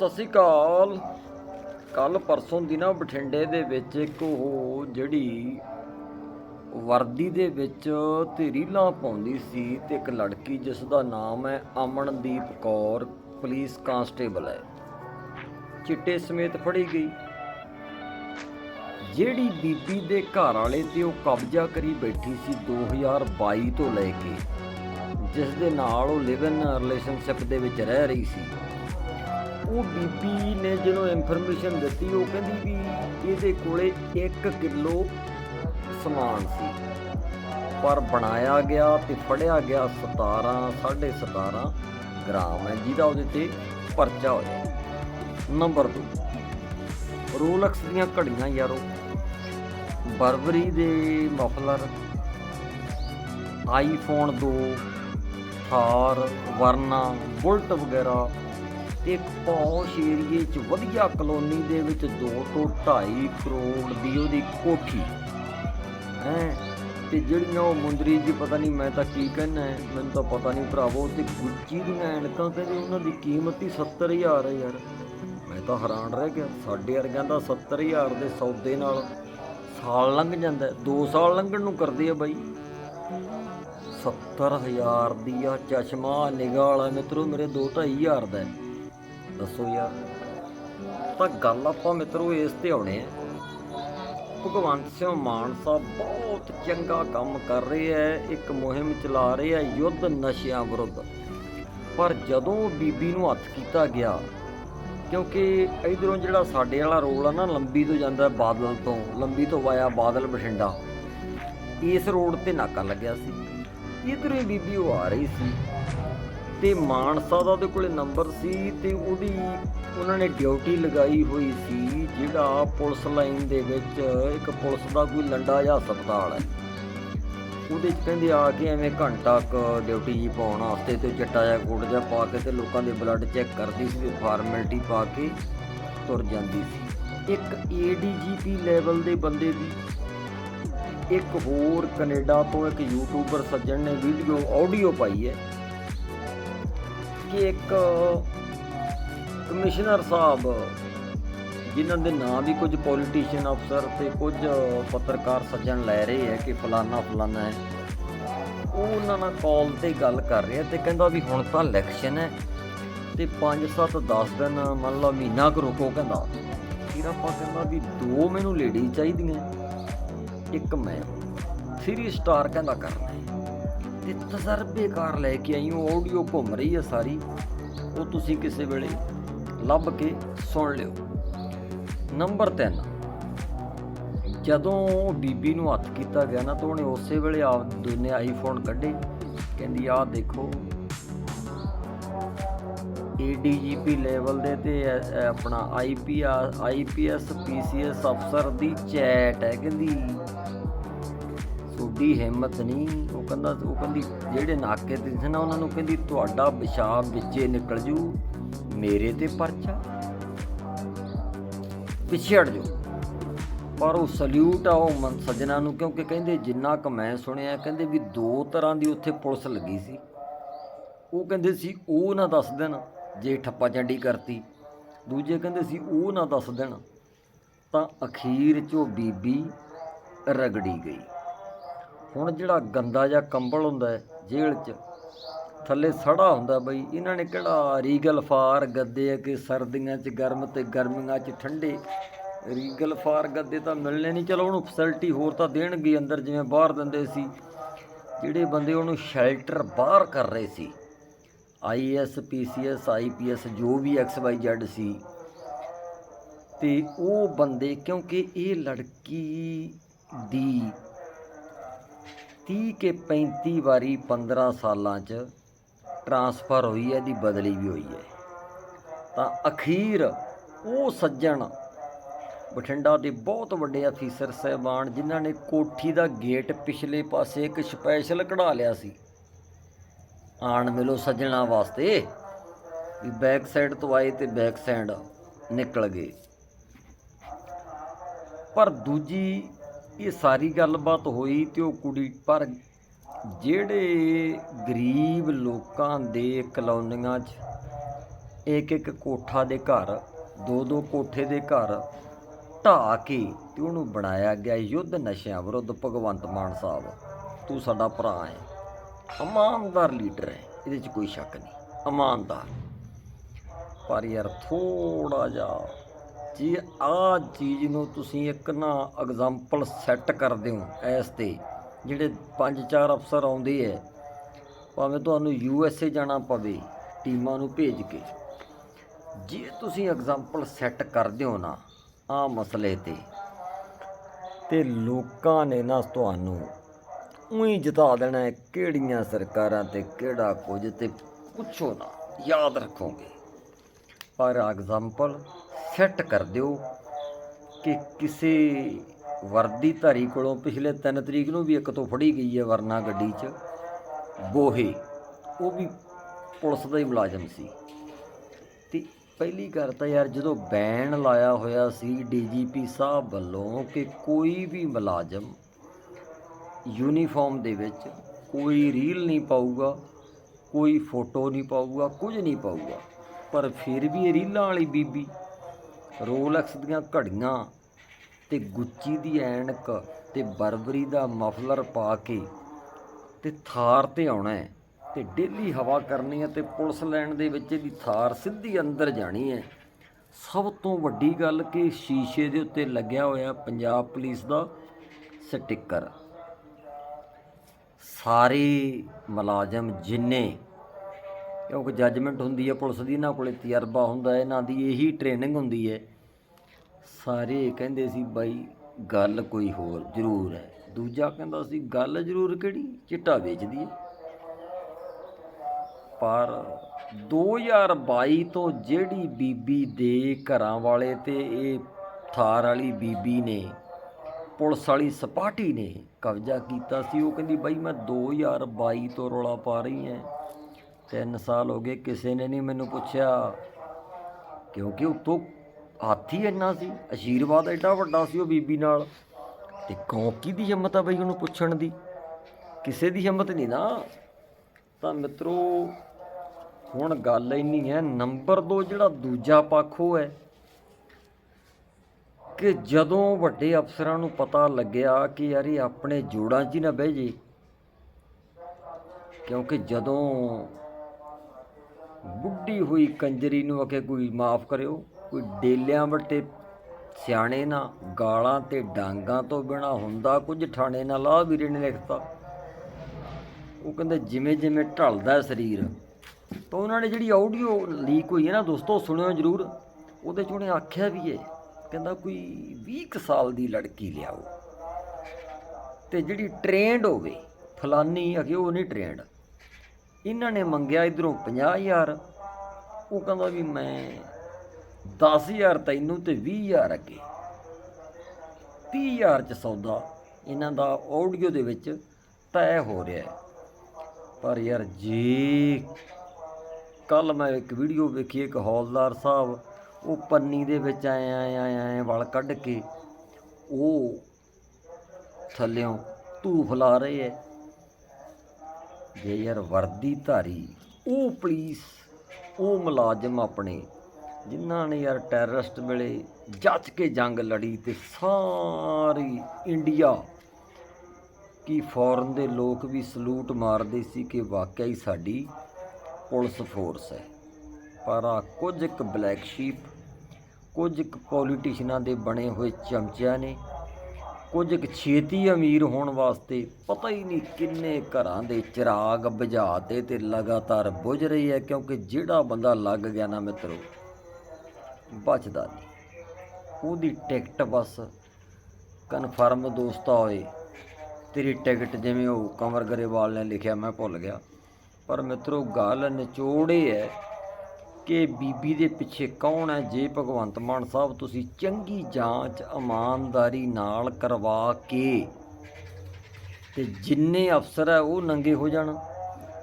ਸਤਿ ਸ਼੍ਰੀ ਅਕਾਲ। ਕੱਲ ਪਰਸੋਂ ਦੀ ਨਾ ਬਠਿੰਡੇ ਦੇ ਵਿੱਚ ਇੱਕ ਉਹ ਜਿਹੜੀ ਵਰਦੀ ਦੇ ਵਿੱਚ ਤੇ ਰੀਲਾਂ ਪਾਉਂਦੀ ਸੀ ਤੇ ਇੱਕ ਲੜਕੀ ਜਿਸ ਦਾ ਨਾਮ ਹੈ ਅਮਨਦੀਪ ਕੌਰ, ਪੁਲਿਸ ਕਾਂਸਟੇਬਲ ਹੈ। ਚਿੱਟੇ ਸਮੇਤ ਫੜੀ ਗਈ। ਜਿਹੜੀ ਬੀਬੀ ਦੇ ਘਰ ਵਾਲੇ ਤੇ ਉਹ ਕਬਜ਼ਾ ਕਰੀ ਬੈਠੀ ਸੀ 2022 ਤੋਂ ਲੈ ਕੇ, ਜਿਸ ਦੇ ਨਾਲ ਉਹ ਲਿਵ ਇਨ ਰਿਲੇਸ਼ਨਸ਼ਿਪ ਦੇ ਵਿੱਚ ਰਹਿ ਰਹੀ ਸੀ। ਉਹ ਬੀਬੀ ਨੇ ਜਦੋਂ ਇਨਫੋਰਮੇਸ਼ਨ ਦਿੱਤੀ, ਉਹ ਕਹਿੰਦੀ ਵੀ ਇਹਦੇ ਕੋਲੇ 1 ਕਿਲੋ ਸਮਾਨ ਸੀ। ਪਰ ਬਣਾਇਆ ਗਿਆ ਤੇ ਫੜਿਆ ਗਿਆ 17 17.5 ਗ੍ਰਾਮ ਹੈ ਜਿਹਦਾ ਉਹਦੇ ਤੇ ਪਰਚਾ ਹੋਇਆ। ਨੰਬਰ 2 ਰੋਲਕਸ ਦੀਆਂ ਘੜੀਆਂ ਯਾਰੋ, ਬਰਬਰੀ ਦੇ muffler iPhone 2 Thar, Verna, Bullet ਵਗੈਰਾ ਤੇ ਪੌਸ਼ ਏਰੀਏ ਚ ਵਧੀਆ ਕਲੋਨੀ ਦੇ ਵਿੱਚ 2 ਤੋਂ 2.5 ਕਰੋੜ ਦੀ ਉਹਦੀ ਕੋਠੀ। ਹੈ? ਤੇ ਜਿਹੜੀਆਂ ਉਹ ਮੁੰਦਰੀ ਜੀ ਪਤਾ ਨਹੀਂ ਮੈਂ ਤਾਂ ਕੀ ਕਹਿਣਾ ਹੈ, ਮੈਨੂੰ ਤਾਂ ਪਤਾ ਨਹੀਂ ਭਰਾਵੋ ਤੇ ਗੁੱਚੀ ਦੀਆਂ ਐਨਕਾਂ ਕਹਿੰਦੇ ਉਹਨਾਂ ਦੀ ਕੀਮਤ ਹੀ 70000 ਹੈ ਯਾਰ। ਮੈਂ ਤਾਂ ਹੈਰਾਨ ਰਹਿ ਗਿਆ ਸਾਡੇ ਵਰਗਿਆਂ ਦਾ 70000 ਦੇ ਸੌਦੇ ਨਾਲ ਸਾਲ ਲੰਘ ਜਾਂਦਾ 2 ਸਾਲ ਲੰਘਣ ਨੂੰ ਕਰਦੇ ਆ ਬਾਈ। 70000 ਦੀ ਆ ਚਸ਼ਮਾ ਨਿਗਾਹ ਵਾਲਾ ਮਿੱਤਰੋ ਮੇਰੇ 2-2500 ਦਾ ਹੈ। ਦੱਸੋ ਯਾਰ। ਤਾਂ ਗੱਲ ਆਪਾਂ ਮਿੱਤਰੋ ਇਸ ਤੇ ਆਉਣੇ ਆ। ਭਗਵੰਤ ਸਿੰਘ ਮਾਨ ਸਾਹਿਬ ਬਹੁਤ ਚੰਗਾ ਕੰਮ ਕਰ ਰਹੇ ਐ, ਇੱਕ ਮੁਹਿੰਮ ਚਲਾ ਰਹੇ ਐ ਯੁੱਧ ਨਸ਼ਿਆਂ ਵਿਰੁੱਧ। ਪਰ ਜਦੋਂ ਬੀਬੀ ਨੂੰ ਹੱਥ ਕੀਤਾ ਗਿਆ, ਕਿਉਂਕਿ ਇਧਰੋਂ ਜਿਹੜਾ ਸਾਡੇ ਵਾਲਾ ਰੋਡ ਆ ਨਾ, ਲੰਬੀ ਤੋਂ ਜਾਂਦਾ ਬਾਦਲ ਤੋਂ, ਲੰਬੀ ਤੋਂ ਵਾਇਆ ਬਾਦਲ ਬਠਿੰਡਾ, ਇਸ ਰੋਡ ਤੇ ਨਾਕਾ ਲੱਗਿਆ ਸੀ। ਇਧਰੋਂ ਹੀ ਬੀਬੀ ਉਹ ਆ ਰਹੀ ਸੀ। ਤੇ ਮਾਨਸਾ ਦਾ ਉਹਦੇ ਕੋਲੇ ਨੰਬਰ ਸੀ ਤੇ ਉਹਦੀ ਉਹਨਾਂ ਨੇ ਡਿਊਟੀ ਲਗਾਈ ਹੋਈ ਸੀ, ਜਿਹੜਾ ਪੁਲਿਸ ਲਾਈਨ ਦੇ ਵਿੱਚ ਇੱਕ ਪੁਲਿਸ ਦਾ ਕੋਈ ਲੰਡਾ ਜਿਹਾ ਹਸਪਤਾਲ ਹੈ। ਉਹਦੇ ਚ ਕਹਿੰਦੇ ਆ ਕੇ ਐਵੇਂ ਘੰਟਾ ਕ ਡਿਊਟੀ ਜੀ ਪਾਉਣ ਵਾਸਤੇ ਤੇ ਚਿੱਟਾ ਜਿਹਾ ਕੋਟ ਜਿਹਾ ਪਾ ਕੇ ਤੇ ਲੋਕਾਂ ਦੇ ਬਲੱਡ ਚੈੱਕ ਕਰਦੀ ਸੀ ਤੇ ਫਾਰਮੈਲਿਟੀ ਪਾ ਕੇ ਤੁਰ ਜਾਂਦੀ ਸੀ। ਇੱਕ ਏਡੀਜੀਪੀ ਲੈਵਲ ਦੇ ਬੰਦੇ ਦੀ, ਇੱਕ ਹੋਰ ਕੈਨੇਡਾ ਤੋਂ ਇੱਕ ਯੂਟਿਊਬਰ ਸੱਜਣ ਨੇ ਵੀਡੀਓ ਆਡੀਓ ਪਾਈ ਹੈ। ਕਿ ਇੱਕ ਕਮਿਸ਼ਨਰ ਸਾਹਿਬ, ਜਿਨ੍ਹਾਂ ਦੇ ਨਾਂ ਵੀ ਕੁਝ ਪੋਲੀਟੀਸ਼ੀਅਨ ਅਫਸਰ ਤੇ ਕੁਝ ਪੱਤਰਕਾਰ ਸੱਜਣ ਲੈ ਰਹੇ ਹੈ ਕਿ ਫਲਾਨਾ ਫਲਾਨਾ ਹੈ, ਉਹ ਉਹਨਾਂ ਨਾਲ ਕਾਲ ਤੇ ਗੱਲ ਕਰ ਰਿਹਾ ਤੇ ਕਹਿੰਦਾ ਵੀ ਹੁਣ ਤਾਂ ਇਲੈਕਸ਼ਨ ਹੈ ਤੇ 5 7 10 ਦਿਨ ਮੰਨ ਲਓ ਮਹੀਨਾ ਕੁ ਰੁਕੋ ਕਹਿੰਦਾ। ਫਿਰ ਆਪਾਂ ਕਹਿੰਦਾ ਵੀ ਦੋ ਮੈਨੂੰ ਲੇਡੀ ਚਾਹੀਦੀਆਂ, ਇੱਕ ਮੈਂ। ਥ੍ਰੀ ਸਟਾਰ ਕਹਿੰਦਾ ਕਰਨਾ ਤੇ ਤਜਰਬੇਕਾਰ ਲੈ ਕੇ ਆਈ, ਉਹ ਆਡੀਓ ਘੁੰਮ ਰਹੀ ਹੈ ਸਾਰੀ। ਉਹ ਤੁਸੀਂ ਕਿਸੇ ਵੇਲੇ ਲੱਭ ਕੇ ਸੁਣ ਲਿਓ। ਨੰਬਰ 3 ਜਦੋਂ ਬੀਬੀ ਨੂੰ ਹੱਥ ਕੀਤਾ ਗਿਆ ਨਾ, ਤਾਂ ਉਹਨੇ ਉਸੇ ਵੇਲੇ ਆਪ ਦੋਨੇ ਆਈਫੋਨ ਕੱਢੇ। ਕਹਿੰਦੀ, ਆਹ ਦੇਖੋ ਏਡੀਜੀਪੀ ਲੈਵਲ ਦੇ ਤੇ ਐ- ਐ ਆਪਣਾ ਆਈਪੀ ਆਈਪੀਐਸ ਪੀਸੀਐਸ ਅਫਸਰ ਦੀ ਚੈਟ ਹੈ। ਕਹਿੰਦੀ ਦੀ ਹਿੰਮਤ ਨਹੀਂ, ਉਹ ਕਹਿੰਦਾ, ਉਹ ਕਹਿੰਦੀ, ਜਿਹੜੇ ਨਾਕੇ ਤੇ ਸੀ ਨਾ, ਉਹਨਾਂ ਨੂੰ ਕਹਿੰਦੀ, ਤੁਹਾਡਾ ਪਿਸ਼ਾਬ ਵਿੱਚੇ ਨਿਕਲ ਜੂ, ਮੇਰੇ ਤੇ ਪਰਚਾ। ਪਿੱਛੇ ਹਟ ਜਾਓ। ਪਰ ਉਹ ਸਲੂਟ ਆ ਉਹ ਮਨ ਸੱਜਣਾ ਨੂੰ, ਕਿਉਂਕਿ ਕਹਿੰਦੇ, ਜਿੰਨਾ ਕ ਮੈਂ ਸੁਣਿਆ, ਕਹਿੰਦੇ ਵੀ ਦੋ ਤਰ੍ਹਾਂ ਦੀ ਉੱਥੇ ਪੁਲਿਸ ਲੱਗੀ ਸੀ। ਉਹ ਕਹਿੰਦੇ ਸੀ, ਉਹ ਨਾ ਦੱਸ ਦੇਣ, ਜੇ ਠੱਪਾ ਚੰਡੀ ਕਰਤੀ। ਦੂਜੇ ਕਹਿੰਦੇ ਸੀ, ਉਹ ਨਾ ਦੱਸ ਦੇਣ, ਤਾਂ ਅਖੀਰ 'ਚ ਉਹ ਬੀਬੀ ਰਗੜੀ ਗਈ। ਹੁਣ ਜਿਹੜਾ ਗੰਦਾ ਜਿਹਾ ਕੰਬਲ ਹੁੰਦਾ ਜੇਲ੍ਹ 'ਚ, ਥੱਲੇ ਸੜਾ ਹੁੰਦਾ ਬਈ, ਇਹਨਾਂ ਨੇ ਕਿਹੜਾ ਰੀਗਲ ਫਾਰ ਗੱਦੇ ਆ ਕਿ ਸਰਦੀਆਂ 'ਚ ਗਰਮ ਤੇ ਗਰਮੀਆਂ 'ਚ ਠੰਡੇ? ਰੀਗਲ ਫਾਰ ਗੱਦੇ ਤਾਂ ਮਿਲਣੇ ਨਹੀਂ, ਚਲੋ ਉਹਨੂੰ ਫੈਸਿਲਿਟੀ ਹੋਰ ਤਾਂ ਦੇਣਗੇ ਅੰਦਰ ਜਿਵੇਂ ਬਾਹਰ ਦਿੰਦੇ ਸੀ। ਜਿਹੜੇ ਬੰਦੇ ਉਹਨੂੰ ਸ਼ੈਲਟਰ ਬਾਹਰ ਕਰ ਰਹੇ ਸੀ ਆਈਐਸ ਪੀਸੀਐਸ ਆਈਪੀਐਸ ਜੋ ਵੀ ਐਕਸ ਵਾਈ ਜ਼ੈਡ ਸੀ, ਤੇ ਉਹ ਬੰਦੇ ਕਿਉਂਕਿ ਇਹ ਲੜਕੀ ਦੀ 30 ਕੇ 35 ਵਾਰੀ 15 ਸਾਲਾਂ 'ਚ ਟਰਾਂਸਫਰ ਹੋਈ ਹੈ, ਇਹਦੀ ਬਦਲੀ ਵੀ ਹੋਈ ਹੈ। ਤਾਂ ਅਖੀਰ ਉਹ ਸੱਜਣ ਬਠਿੰਡਾ ਦੇ ਬਹੁਤ ਵੱਡੇ ਅਫੀਸਰ ਸਹਿਬਾਨ, ਜਿਨ੍ਹਾਂ ਨੇ ਕੋਠੀ ਦਾ ਗੇਟ ਪਿਛਲੇ ਪਾਸੇ ਇੱਕ ਸਪੈਸ਼ਲ ਕਢਾ ਲਿਆ ਸੀ। ਆਣ ਮਿਲੋ ਸੱਜਣਾ ਵਾਸਤੇ ਵੀ ਬੈਕ ਸਾਈਡ ਤੋਂ ਆਏ ਤੇ ਬੈਕ ਸਾਈਡ ਨਿਕਲ ਗਏ। ਪਰ ਦੂਜੀ ਇਹ ਸਾਰੀ ਗੱਲਬਾਤ ਹੋਈ ਤੇ ਉਹ ਕੁੜੀ ਪਰ ਜਿਹੜੇ ਗਰੀਬ ਲੋਕਾਂ ਦੇ ਕਲੋਨੀਆਂ 'ਚ ਇੱਕ ਇੱਕ ਕੋਠਾ ਦੇ ਘਰ, ਦੋ ਦੋ ਕੋਠੇ ਦੇ ਘਰ ਢਾਹ ਕੇ ਤੇ ਉਹਨੂੰ ਬਣਾਇਆ ਗਿਆ ਯੁੱਧ ਨਸ਼ਿਆਂ ਵਿਰੁੱਧ ਭਗਵੰਤ ਮਾਨ ਸਾਹਿਬ। ਤੂੰ ਸਾਡਾ ਭਰਾ ਹੈ। ਇਮਾਨਦਾਰ ਲੀਡਰ ਹੈ। ਇਹਦੇ 'ਚ ਕੋਈ ਸ਼ੱਕ ਨਹੀਂ। ਇਮਾਨਦਾਰ। ਪਰ ਯਾਰ ਥੋੜਾ ਜਿਹਾ ਜੇ ਆਹ ਚੀਜ਼ ਨੂੰ ਤੁਸੀਂ ਇੱਕ ਨਾ ਐਗਜ਼ਾਮਪਲ ਸੈੱਟ ਕਰਦੇ ਹੋ ਐਸ ਤੇ, ਜਿਹੜੇ ਪੰਜ ਚਾਰ ਅਫਸਰ ਆਉਂਦੇ ਐ, ਭਾਵੇਂ ਤੁਹਾਨੂੰ ਯੂ ਐਸ ਏ ਜਾਣਾ ਪਵੇ, ਟੀਮਾਂ ਨੂੰ ਭੇਜ ਕੇ। ਜੇ ਤੁਸੀਂ ਐਗਜ਼ਾਮਪਲ ਸੈੱਟ ਕਰਦੇ ਹੋ ਨਾ ਆ ਮਸਲੇ ਤੇ ਤੇ ਲੋਕਾਂ ਨੇ ਨਾ ਤੁਹਾਨੂੰ ਉਹੀ ਜਿਤਾ ਦੇਣਾ ਹੈ ਕਿਹੜੀਆਂ ਸਰਕਾਰਾਂ ਤੇ ਕਿਹੜਾ ਕੁਝ ਤੇ ਪੁੱਛੋ ਨਾ, ਯਾਦ ਰੱਖੋਗੇ। ਪਰ ਐਗਜ਼ਾਮਪਲ ਸੈੱਟ ਕਰ ਦਿਓ ਕਿ ਕਿਸੇ ਵਰਦੀ ਧਾਰੀ ਕੋਲੋਂ ਪਿਛਲੇ 3 ਤਰੀਕ ਨੂੰ ਵੀ ਇੱਕ ਤੋਂ ਫੜੀ ਗਈ ਹੈ ਵਰਨਾ ਗੱਡੀ 'ਚ ਬੋਹੇ ਉਹ ਵੀ ਪੁਲਿਸ ਦਾ ਹੀ ਮੁਲਾਜ਼ਮ ਸੀ। ਤੇ ਪਹਿਲੀ ਗੱਲ ਤਾਂ ਯਾਰ ਜਦੋਂ ਬੈਨ ਲਾਇਆ ਹੋਇਆ ਸੀ ਡੀਜੀਪੀ ਸਾਹਿਬ ਵੱਲੋਂ ਕਿ ਕੋਈ ਵੀ ਮੁਲਾਜ਼ਮ ਯੂਨੀਫਾਰਮ ਦੇ ਵਿੱਚ ਕੋਈ ਰੀਲ ਨਹੀਂ ਪਾਊਗਾ, ਕੋਈ ਫੋਟੋ ਨਹੀਂ ਪਾਊਗਾ, ਕੁਝ ਨਹੀਂ ਪਾਊਗਾ, ਪਰ ਫਿਰ ਵੀ ਇਹ ਰੀਲਾਂ ਵਾਲੀ ਬੀਬੀ ਰੋਲੈਕਸ ਦੀਆਂ ਘੜੀਆਂ ਤੇ ਗੁੱਚੀ ਦੀ ਐਨਕ ਤੇ ਬਰਬਰੀ ਦਾ ਮਫਲਰ ਪਾ ਕੇ ਤੇ ਥਾਰ ਤੇ ਆਉਣਾ ਹੈ ਤੇ ਡੇਲੀ ਹਵਾ ਕਰਨੀ ਹੈ ਤੇ ਪੁਲਿਸ ਲੈਣ ਦੇ ਵਿੱਚ ਇਹਦੀ ਥਾਰ ਸਿੱਧੀ ਅੰਦਰ ਜਾਣੀ ਹੈ। ਸਭ ਤੋਂ ਵੱਡੀ ਗੱਲ ਕਿ ਸ਼ੀਸ਼ੇ ਦੇ ਉੱਤੇ ਲੱਗਿਆ ਹੋਇਆ ਪੰਜਾਬ ਪੁਲਿਸ ਦਾ ਸਟicker ਸਾਰੇ ਮੁਲਾਜ਼ਮ ਜਿੰਨੇ, ਕਿਉਂਕਿ ਜੱਜਮੈਂਟ ਹੁੰਦੀ ਹੈ ਪੁਲਿਸ ਦੀ, ਇਹਨਾਂ ਕੋਲੇ ਤਜਰਬਾ ਹੁੰਦਾ ਹੈ, ਇਹਨਾਂ ਦੀ ਇਹੀ ਟ੍ਰੇਨਿੰਗ ਹੁੰਦੀ ਹੈ ਸਾਰੇ ਕਹਿੰਦੇ ਸੀ ਬਾਈ ਗੱਲ ਕੋਈ ਹੋਰ ਜ਼ਰੂਰ ਹੈ। ਦੂਜਾ ਕਹਿੰਦਾ ਸੀ, ਗੱਲ ਜ਼ਰੂਰ ਕਿਹੜੀ? ਚਿੱਟਾ ਵੇਚਦੀ ਹੈ। ਪਰ 2022 ਤੋਂ ਜਿਹੜੀ ਬੀਬੀ ਦੇ ਘਰਾਂ ਵਾਲੇ ਤੇ ਇਹ ਥਾਰ ਵਾਲੀ ਬੀਬੀ ਨੇ, ਪੁਲਿਸ ਵਾਲੀ ਸਪਾਟੀ ਨੇ ਕਬਜ਼ਾ ਕੀਤਾ ਸੀ, ਉਹ ਕਹਿੰਦੀ, ਬਾਈ ਮੈਂ 2022 ਤੋਂ ਰੌਲਾ ਪਾ ਰਹੀ ਹਾਂ। ਤਿੰਨ ਸਾਲ ਹੋ ਗਏ, ਕਿਸੇ ਨੇ ਨਹੀਂ ਮੈਨੂੰ ਪੁੱਛਿਆ, ਕਿਉਂਕਿ ਉਤੋਂ ਹਾਥੀ ਇੰਨਾ ਸੀ ਆਸ਼ੀਰਵਾਦ ਐਡਾ ਵੱਡਾ ਸੀ ਉਹ ਬੀਬੀ ਨਾਲ। ਤੇ ਕੌਂਕੀ ਦੀ ਹਿੰਮਤ ਆ ਬਈ ਉਹਨੂੰ ਪੁੱਛਣ ਦੀ? ਕਿਸੇ ਦੀ ਹਿੰਮਤ ਨਹੀਂ ਨਾ। ਤਾਂ ਮਿੱਤਰੋ, ਹੁਣ ਗੱਲ ਇੰਨੀ ਹੈ, ਨੰਬਰ 2 ਜਿਹੜਾ ਦੂਜਾ ਪੱਖ ਉਹ ਹੈ ਕਿ ਜਦੋਂ ਵੱਡੇ ਅਫਸਰਾਂ ਨੂੰ ਪਤਾ ਲੱਗਿਆ ਕਿ ਯਾਰ ਇਹ ਆਪਣੇ ਜੋੜਾਂ 'ਚ ਹੀ ਨਾ ਬਹਿ ਜੇ, ਕਿਉਂਕਿ ਜਦੋਂ ਬੁੱਢੀ ਹੋਈ ਕੰਜਰੀ ਨੂੰ ਅਕੇ ਕੋਈ ਮਾਫ ਕਰਿਓ ਕੋਈ ਡੇਲਿਆਂ ਵੱਟੇ ਸਿਆਣੇ ਨਾ ਗਾਲਾਂ ਤੇ ਡਾਂਗਾਂ ਤੋਂ ਬਿਨਾ ਹੁੰਦਾ ਕੁਝ ਠਾਣੇ ਨਾਲ ਲਾ ਵੀਰੇ ਨੇ ਲਿਖਤਾ। ਉਹ ਕਹਿੰਦੇ, ਜਿਵੇਂ ਜਿਵੇਂ ਢਲਦਾ ਸਰੀਰ, ਤਾਂ ਉਹਨਾਂ ਨੇ ਜਿਹੜੀ ਆਡੀਓ ਲੀਕ ਹੋਈ ਹੈ ਨਾ ਦੋਸਤੋ, ਸੁਣਿਓ ਜਰੂਰ, ਉਹਦੇ ਚ ਉਹਨੇ ਆਖਿਆ ਵੀ ਹੈ, ਕਹਿੰਦਾ ਕੋਈ 20 ਕੁ ਸਾਲ ਦੀ ਲੜਕੀ ਲਿਆਓ, ਤੇ ਜਿਹੜੀ ਟ੍ਰੇਨਡ ਹੋਵੇ, ਫਲਾਨੀ ਅਗੇ ਉਹ ਨਹੀਂ ਟ੍ਰੇਨਡ ਇਹਨਾਂ ਨੇ ਮੰਗਿਆ ਇਧਰੋਂ 50000 ਉਹ ਕਹਿੰਦਾ ਵੀ ਮੈਂ 10000 ਤੈਨੂੰ ਤੇ 20000 ਅੱਗੇ। 30000 ਚ ਸੌਦਾ ਇਹਨਾਂ ਦਾ ਆਡੀਓ ਦੇ ਵਿੱਚ ਤੈਅ ਹੋ ਰਿਹਾ ਹੈ। ਪਰ ਯਾਰ ਜੀ ਕੱਲ ਮੈਂ ਇੱਕ ਵੀਡੀਓ ਵੇਖੀ, ਇੱਕ ਹੌਲਦਾਰ ਸਾਹਿਬ, ਉਹ ਪੰਨੀ ਦੇ ਵਿੱਚ ਆਏ ਆਏ ਆਏ ਆਏ, ਵਲ ਕੱਢ ਕੇ ਉਹ ਥੱਲਿਓਂ ਧੂਫ ਲਾ ਰਹੇ ਐ ਜੇ ਯਾਰ ਵਰਦੀ ਧਾਰੀ, ਉਹ ਪੁਲਿਸ, ਉਹ ਮੁਲਾਜ਼ਮ ਆਪਣੇ ਜਿਨ੍ਹਾਂ ਨੇ ਯਾਰ ਟੈਰਰਿਸਟ ਵੇਲੇ ਜੱਜ ਕੇ ਜੰਗ ਲੜੀ ਤੇ ਸਾਰੀ ਇੰਡੀਆ ਕੀ ਫੌਰਨ ਦੇ ਲੋਕ ਵੀ ਸਲੂਟ ਮਾਰਦੇ ਸੀ ਕਿ ਵਾਕਿਆ ਹੀ ਸਾਡੀ ਪੁਲਿਸ ਫੋਰਸ ਹੈ। ਪਰ ਆ ਕੁਝ ਇੱਕ ਬਲੈਕ ਸ਼ੀਪ, ਕੁਝ ਇੱਕ ਪੋਲੀਟੀਸ਼ੀਨਾਂ ਦੇ ਬਣੇ ਹੋਏ ਚਮਚਿਆਂ ਨੇ, ਕੁਝ ਇੱਕ ਛੇਤੀ ਅਮੀਰ ਹੋਣ ਵਾਸਤੇ ਪਤਾ ਹੀ ਨਹੀਂ ਕਿੰਨੇ ਘਰਾਂ ਦੇ ਚਿਰਾਗ ਬੁਝਾਤੇ ਤੇ ਲਗਾਤਾਰ ਬੁਝ ਰਹੀ ਹੈ ਕਿਉਂਕਿ ਜਿਹੜਾ ਬੰਦਾ ਲੱਗ ਗਿਆ ਨਾ ਮਿੱਤਰੋ ਬਚਦਾ ਨਹੀਂ। ਉਹਦੀ ਟਿਕਟ ਬਸ ਕਨਫਰਮ ਦੋਸਤਾ ਹੋਏ ਤੇਰੀ ਟਿਕਟ ਜਿਵੇਂ ਉਹ ਕੰਵਰ ਗਰੇਵਾਲ ਨੇ ਲਿਖਿਆ, ਮੈਂ ਭੁੱਲ ਗਿਆ। ਪਰ ਮਿੱਤਰੋ, ਗੱਲ ਨਿਚੋੜ ਇਹ ਹੈ ਕਿ ਬੀਬੀ ਦੇ ਪਿੱਛੇ ਕੌਣ ਹੈ? ਜੇ ਭਗਵੰਤ ਮਾਨ ਸਾਹਿਬ, ਤੁਸੀਂ ਚੰਗੀ ਜਾਂਚ ਇਮਾਨਦਾਰੀ ਨਾਲ ਕਰਵਾ ਕੇ ਤੇ ਜਿੰਨੇ ਅਫਸਰ ਹੈ, ਉਹ ਨੰਗੇ ਹੋ ਜਾਣ।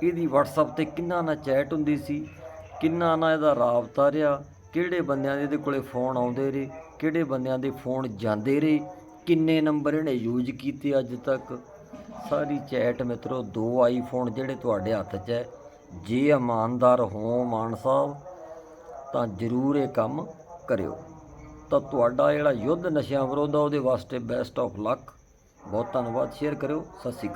ਇਹਦੀ WhatsApp ਤੇ ਕਿੰਨਾ ਨਾ ਚੈਟ ਹੁੰਦੀ ਸੀ, ਕਿੰਨਾ ਨਾ ਇਹਦਾ ਰਾਬਤਾ ਰਿਹਾ। ਕਿਹੜੇ ਬੰਦਿਆਂ ਦੇ ਇਹਦੇ ਕੋਲੇ ਫੋਨ ਆਉਂਦੇ ਰਹੇ, ਕਿਹੜੇ ਬੰਦਿਆਂ ਦੇ ਫੋਨ ਜਾਂਦੇ ਰਹੇ, ਕਿੰਨੇ ਨੰਬਰ ਇਹਨੇ ਯੂਜ਼ ਕੀਤੇ ਅੱਜ ਤੱਕ? ਸਾਰੀ ਚੈਟ ਮਿੱਤਰੋ, ਦੋ ਆਈਫੋਨ ਜਿਹੜੇ ਤੁਹਾਡੇ ਹੱਥ 'ਚ ਹੈ। ਜੇ ਇਮਾਨਦਾਰ ਹੋ ਮਾਨ ਸਾਹਿਬ, ਤਾਂ ਜ਼ਰੂਰ ਇਹ ਕੰਮ ਕਰਿਓ। ਤਾਂ ਤੁਹਾਡਾ ਜਿਹੜਾ ਯੁੱਧ ਨਸ਼ਿਆਂ ਵਿਰੋਧ ਆ, ਉਹਦੇ ਵਾਸਤੇ ਬੈਸਟ ਆਫ ਲੱਕ ਬਹੁਤ ਧੰਨਵਾਦ ਸ਼ੇਅਰ ਕਰਿਓ। ਸਤਿ ਸ਼੍ਰੀ ਅਕਾਲ।